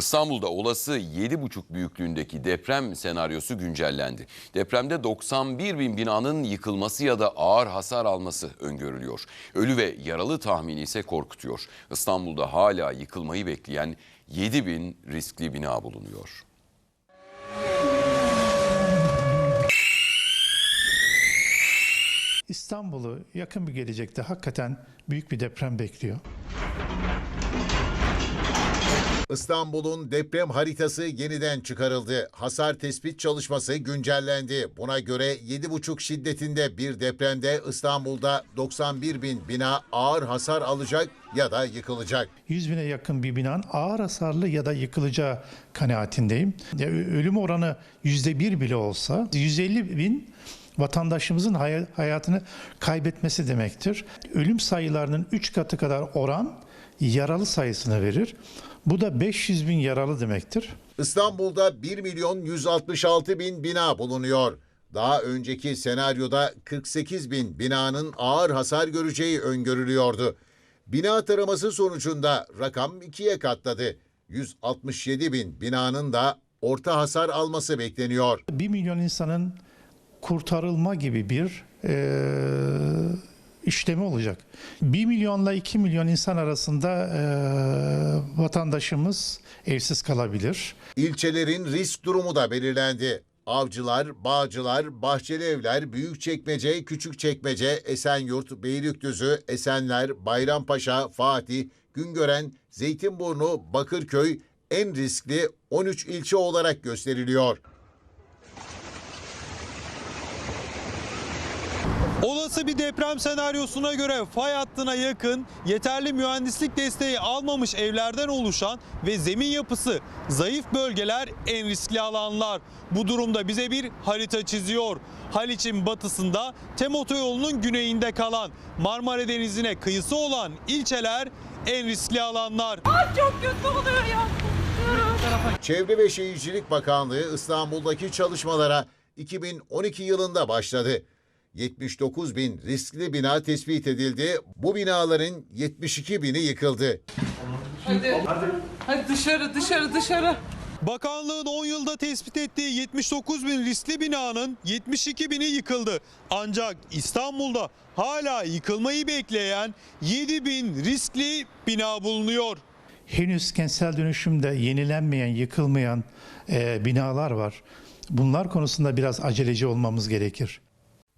İstanbul'da olası 7,5 büyüklüğündeki deprem senaryosu güncellendi. Depremde 91 bin binanın yıkılması ya da ağır hasar alması öngörülüyor. Ölü ve yaralı tahmini ise korkutuyor. İstanbul'da hala yıkılmayı bekleyen 7 bin riskli bina bulunuyor. İstanbul'u yakın bir gelecekte hakikaten büyük bir deprem bekliyor. İstanbul'un deprem haritası yeniden çıkarıldı. Hasar tespit çalışması güncellendi. Buna göre 7,5 şiddetinde bir depremde İstanbul'da 91 bin bina ağır hasar alacak ya da yıkılacak. 100 bine yakın bir binanın ağır hasarlı ya da yıkılacağı kanaatindeyim. Ya, ölüm oranı %1 bile olsa 150 bin vatandaşımızın hay- hayatını kaybetmesi demektir. Ölüm sayılarının 3 katı kadar oran yaralı sayısını verir. Bu da 500 bin yaralı demektir. İstanbul'da 1 milyon 166 bin bina bulunuyor. Daha önceki senaryoda 48 bin binanın ağır hasar göreceği öngörülüyordu. Bina taraması sonucunda rakam ikiye katladı. 167 bin binanın da orta hasar alması bekleniyor. 1 milyon insanın kurtarılma gibi bir eee, işlemi olacak. 1 milyonla 2 milyon insan arasında eee, vatandaşımız evsiz kalabilir. İlçelerin risk durumu da belirlendi. Avcılar, Bağcılar, Bahçelievler, Büyükçekmece, Küçükçekmece, Esenyurt, Beylikdüzü, Esenler, Bayrampaşa, Fatih, Güngören, Zeytinburnu, Bakırköy en riskli 13 ilçe olarak gösteriliyor. Olası bir deprem senaryosuna göre fay hattına yakın, yeterli mühendislik desteği almamış evlerden oluşan ve zemin yapısı zayıf bölgeler en riskli alanlar. Bu durumda bize bir harita çiziyor. Haliç'in batısında Tem otoyolunun güneyinde kalan Marmara Denizi'ne kıyısı olan ilçeler en riskli alanlar. Çok kötü oluyor ya. Çevre ve Şehircilik Bakanlığı İstanbul'daki çalışmalara 2012 yılında başladı. 79 bin riskli bina tespit edildi. Bu binaların 72 bini yıkıldı. Hadi. Hadi dışarı dışarı dışarı. Bakanlığın 10 yılda tespit ettiği 79 bin riskli binanın 72 bini yıkıldı. Ancak İstanbul'da hala yıkılmayı bekleyen 7 bin riskli bina bulunuyor. Henüz kentsel dönüşümde yenilenmeyen, yıkılmayan eee, binalar var. Bunlar konusunda biraz aceleci olmamız gerekir.